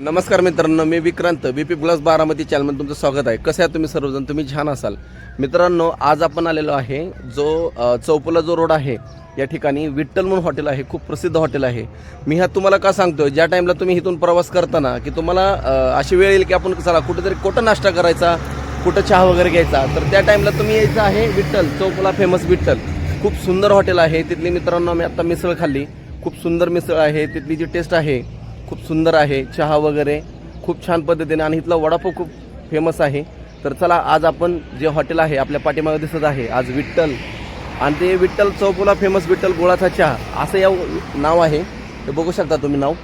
नमस्कार मित्रांनो मी Vikrant B P plus Baramati चॅनलमध्ये तुमचं स्वागत आहे. कसं आहे तुम्ही सर्वजण? तुम्ही छान असाल. मित्रांनो आज आपण आलेलो आहे जो चौपला जो रोड आहे या ठिकाणी विठ्ठल म्हणून हॉटेल आहे खूप प्रसिद्ध हॉटेल आहे. मी ह्या तुम्हाला का सांगतोय? ज्या टाईमला तुम्ही इथून प्रवास करताना की तुम्हाला अशी वेळ येईल की आपण चला कुठेतरी कुठं नाश्ता करायचा कुठं चहा वगैरे घ्यायचा तर त्या टाईमला तुम्ही यायचं आहे विठ्ठल चौपला फेमस विठ्ठल. खूप सुंदर हॉटेल आहे. तिथली मित्रांनो मी आता मिसळ खाल्ली. खूप सुंदर मिसळ आहे. तिथली जी टेस्ट आहे खूप सुंदर आहे चहा वगैरे खूप छान पद्धतीने आणि इथला वडापाव खूप फेमस आहे. तर चला आज आपण जे हॉटेल आहे आपल्या पाठीमागे दिसत आहे आज विठ्ठल. आणि ते विठ्ठल चौपुला फेमस विठ्ठल गोळाचा चहा असं या नाव आहे. ते बघू शकता तुम्ही नाव.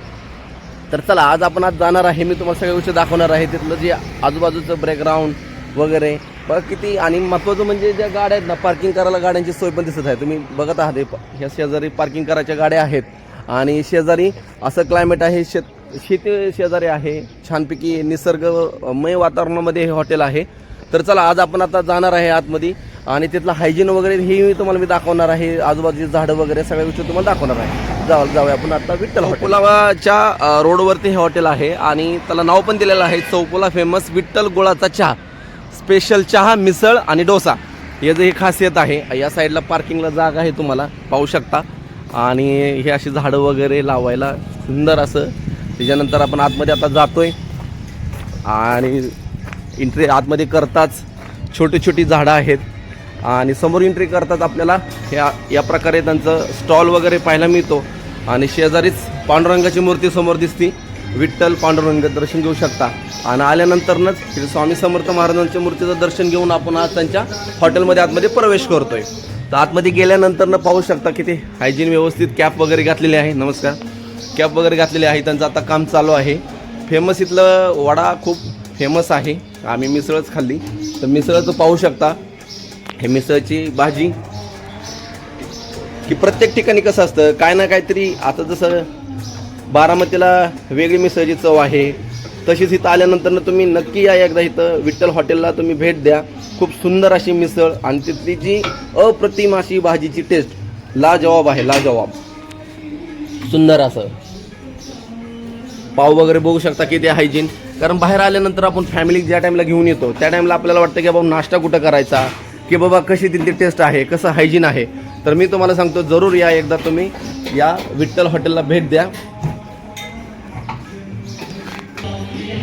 तर चला आज आपण आज जाणार आहे मी तुम्हाला सगळ्या गोष्टी दाखवणार आहे. तिथलं जे आजूबाजूचं ब्रेकग्राऊंड वगैरे बघा किती आणि महत्त्वाचं म्हणजे ज्या गाड्या आहेत ना पार्किंग करायला गाड्यांची सोय पण दिसत आहे. तुम्ही बघत आहात ह्या शेजारी पार्किंग करायच्या गाड्या आहेत. आणि शेजारी असं क्लायमेट आहे शेत शेती शेजारी आहे छानपैकी निसर्गमय वातावरणामध्ये हे हॉटेल आहे. तर चला आज आपण आता जाणार आहे आतमध्ये आणि तिथलं हायजीन वगैरे हे मी तुम्हाला मी दाखवणार आहे. आजूबाजूची झाडं वगैरे सगळ्या गोष्टी तुम्हाला दाखवणार आहे. जाऊ जाऊया आपण आता विठ्ठल पुलावाच्या रोडवरती हे हॉटेल आहे आणि त्याला नाव पण दिलेलं आहे चौपुला फेमस विठ्ठल गोळाचा चहा. स्पेशल चहा मिसळ आणि डोसा. याचं ही खासियत आहे. या साईडला पार्किंगला जागा आहे तुम्हाला पाहू शकता. आणि हे अशी झाडं वगैरे लावायला सुंदर असं. त्याच्यानंतर आपण आतमध्ये आता जातोय. आणि एंट्री आतमध्ये करताच छोटी छोटी झाडं आहेत. आणि समोर एंट्री करताच आपल्याला ह्या या प्रकारे त्यांचं स्टॉल वगैरे पाहायला मिळतो. आणि शेजारीच पांडुरंगाची मूर्ती समोर दिसती. विठ्ठल पांडुरंग दर्शन घेऊ शकता. आणि आल्यानंतरनंच श्री स्वामी समर्थ महाराजांच्या मूर्तीचं दर्शन घेऊन आपण आज त्यांच्या हॉटेलमध्ये आतमध्ये प्रवेश करतोय. तर आतमध्ये गेल्यानंतरनं पाहू शकता किती हायजीन व्यवस्थित कॅप वगैरे घातलेली आहे. नमस्कार. कॅप वगैरे घातलेली आहे. त्यांचं आता काम चालू आहे. फेमस इथलं वडा खूप फेमस आहे. आम्ही मिसळच खाल्ली. तर मिसळचं पाहू शकता. हे मिसळची भाजी की प्रत्येक ठिकाणी कसं असतं काय ना काहीतरी आता जसं बारामतीला वेगळी मिसळची चव आहे. तशीच इथं आल्यानंतर तुम्ही नक्की या एकदा इथं विठ्ठल हॉटेलला तुम्ही भेट द्या. खूप सुंदर अशी मिसळ आणि तिथली जी अप्रतिम अशी भाजीची टेस्ट लाजवाब आहे लाजवाब. सुंदर असं. पाव वगैरे बघू शकता किती हायजीन कारण बाहेर आल्यानंतर आपण फॅमिली ज्या टाईमला घेऊन येतो त्या टाईमला आपल्याला वाटतं की बाबा नाश्ता कुठं करायचा की बाबा कशी तिथली टेस्ट आहे कसं हायजीन आहे. तर मी तुम्हाला सांगतो जरूर या एकदा तुम्ही या विठ्ठल हॉटेलला भेट द्या.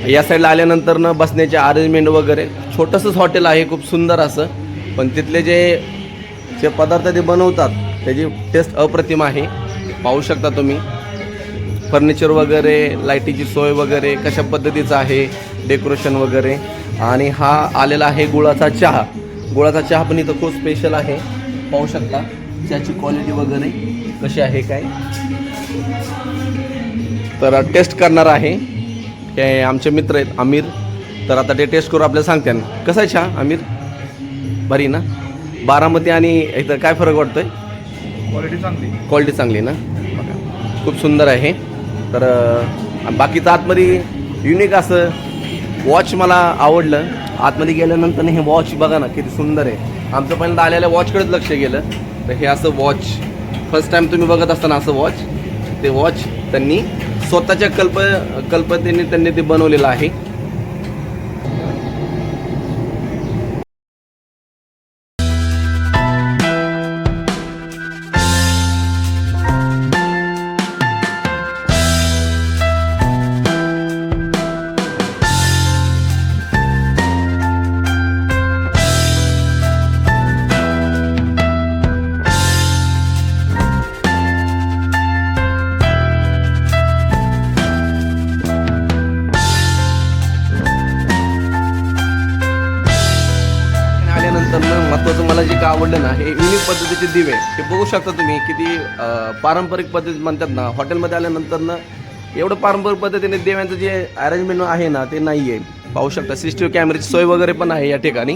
या साईडला आल्यानंतर न बसण्याचे अरेंजमेंट वगैरे. छोटंसंच हॉटेल आहे खूप सुंदर असं. पण तिथले जे जे पदार्थ ते बनवतात त्याची टेस्ट अप्रतिम आहे. पाहू शकता तुम्ही. फर्निचर वगैरे लाईटीची सोय वगैरे कशा पद्धतीचं आहे डेकोरेशन वगैरे. आणि हा आलेला आहे गुळाचा चहा. गुळाचा चहा पण इथं खूप स्पेशल आहे. पाहू शकता. चहाची क्वालिटी वगैरे कशी आहे काय. तर टेस्ट करणार आहे. हे आमचे मित्र आहेत आमिर. तर आता ते टेस्ट करू आपल्याला सांगते कसं आहे चहा आमिर? बरी ना? बारामती आणि इथं काय फरक वाटतोय? क्वालिटी चांगली. क्वालिटी चांगली ना? खूप सुंदर आहे तर बाकीचं आतमध्ये युनिक असं वॉच मला आवडलं. आतमध्ये गेल्यानंतर हे वॉच बघा ना किती सुंदर आहे. आमचं पहिल्यांदा आलेल्या वॉचकडेच लक्ष गेलं. तर हे असं वॉच फर्स्ट टाईम तुम्ही बघत असताना असं वॉच ते वॉच त्यांनी स्वतःच्या कल्प कल्पनेने त्यांनी ते बनवलेलं आहे. जे काय आवडलं ना हे युनिक पद्धतीचे दिवे हे बघू शकता तुम्ही किती पारंपरिक पद्धती म्हणतात ना हॉटेलमध्ये आल्यानंतर ना एवढं पारंपरिक पद्धतीने देव्यांचं जे अरेंजमेंट आहे ना ते नाही आहे पाहू शकता सी सी टी व्ही कॅमेऱ्याची सोय वगैरे पण आहे या ठिकाणी.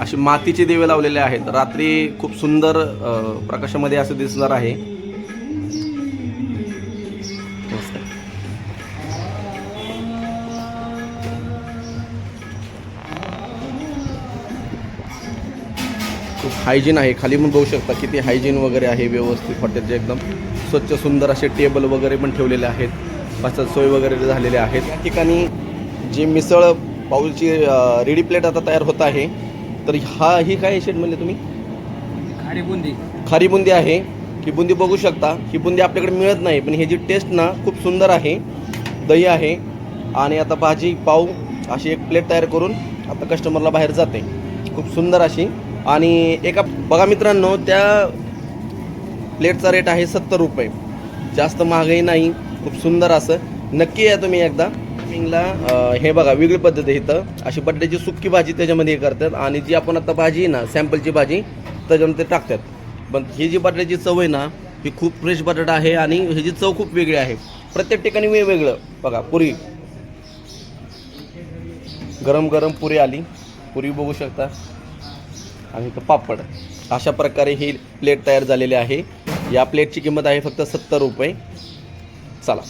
असे मातीचे दिवे लावलेले आहेत. रात्री खूप सुंदर प्रकाशामध्ये असं दिसणार आहे. खूप हायजीन आहे. खाली पण बघू शकता किती हायजीन वगैरे आहे व्यवस्थित हॉटेलचे एकदम. स्वच्छ सुंदर असे टेबल वगैरे पण ठेवलेले आहेत. पाच सोय वगैरे झालेले आहेत. या ठिकाणी जी मिसळ पाऊलची रेडी प्लेट आता तयार होत आहे. तर हा ही काय शेट म्हणले तुम्ही? खारी बुंदी. खारी बुंदी आहे. ही बुंदी बघू शकता. ही बुंदी आपल्याकडे मिळत नाही पण ह्याची टेस्ट ना खूप सुंदर आहे. दही आहे. आणि आता भाजी पाव अशी एक प्लेट तयार करून आता कस्टमरला बाहेर जाते. खूप सुंदर अशी आणि एका बघा मित्रांनो त्या प्लेटचा रेट आहे सत्तर रुपये. जास्त महागही नाही खूप सुंदर असं. नक्की या तुम्ही एकदा. मिंगला हे बघा वेगळी पद्धत आहे इथं. अशी बटाट्याची सुक्की भाजी त्याच्यामध्ये हे करतात. आणि जी आपण आता भाजी आहे ना सॅम्पलची भाजी त्याच्यामध्ये ते टाकतात. पण ही जी बटाट्याची चव आहे ना ही खूप फ्रेश बटाटा आहे आणि ह्याची चव खूप वेगळी आहे. प्रत्येक ठिकाणी वेगवेगळं. बघा पुरी. गरम गरम पुरी आली. पुरी बघू शकता. आणि इथं पापड. अशा प्रकारे ही प्लेट तयार झालेली आहे. या प्लेटची किंमत आहे फक्त सत्तर रुपये. चला.